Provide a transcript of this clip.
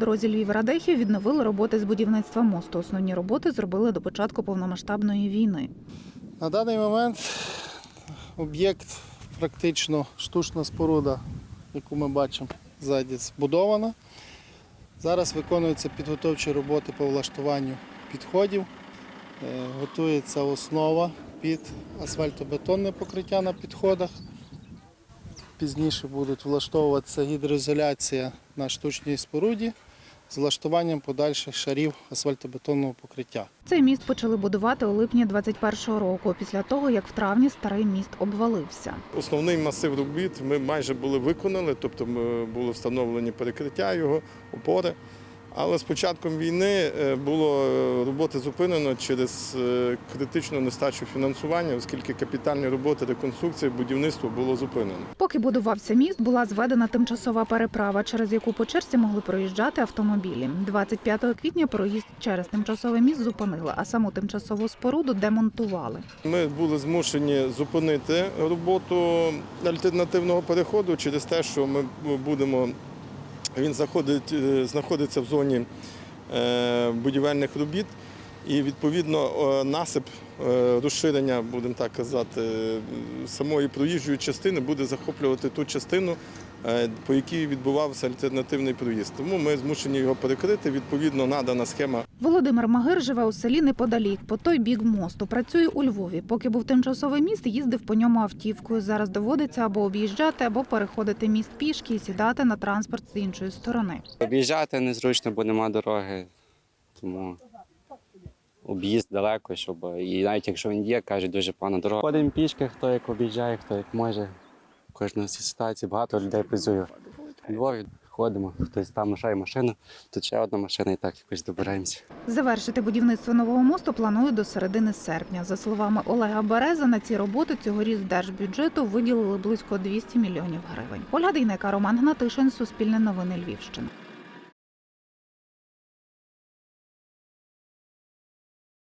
дорозі Львів-Радехів відновили роботи з будівництва мосту. Основні роботи зробили до початку повномасштабної війни. На даний момент об'єкт практично штучна споруда, яку ми бачимо ззаді, збудована. Зараз виконуються підготовчі роботи по влаштуванню підходів. Е, Готується основа під асфальтобетонне покриття на підходах. Пізніше будуть влаштовуватися гідроізоляція на штучній споруді з влаштуванням подальших шарів асфальтобетонного покриття. Цей міст почали будувати у липні 21-го року, після того як в травні старий міст обвалився. Основний масив робіт ми майже були виконали, тобто ми- були встановлені перекриття його, опори. Але з початком війни е, було е, роботи зупинено через е, критичну нестачу фінансування, оскільки капітальні роботи, реконструкція, будівництво було зупинено. Поки будувався міст, була зведена тимчасова переправа, через яку по черзі могли проїжджати автомобілі. 25 квітня проїзд через тимчасовий міст зупинили, а саму тимчасову споруду демонтували. Ми були змушені зупинити роботу альтернативного переходу через те, що ми будемо. Він заходить, е, знаходиться в зоні е, будівельних робіт, і відповідно е, насип е, розширення, будемо так казати, самої проїжджої частини буде захоплювати ту частину, е, по якій відбувався альтернативний проїзд. Тому ми змушені його перекрити. Відповідно, надана схема Володимир Магир живе у селі неподалік, по той бік мосту. Працює у Львові. Поки був тимчасовий міст, їздив по ньому автівкою. Зараз доводиться або об'їжджати, або переходити міст пішки і сідати на транспорт з іншої сторони. Об'їжджати незручно, бо нема дороги. Тому об'їзд далеко, щоб. І навіть якщо він є, кажуть, дуже погана дорога. Ходимо пішки, хто як об'їжджає, хто як може. Кожна ситуація багато людей працює. У Львові ходимо, хтось там лишає машину, тут ще одна машина і так якось добираємося. Завершити будівництво нового мосту планують до середини серпня. За словами Олега Береза, на ці роботи цьогоріч з держбюджету виділили близько 200 мільйонів гривень. Ольга Дейнека, Роман Гнатишин, Суспільне новини Львівщини.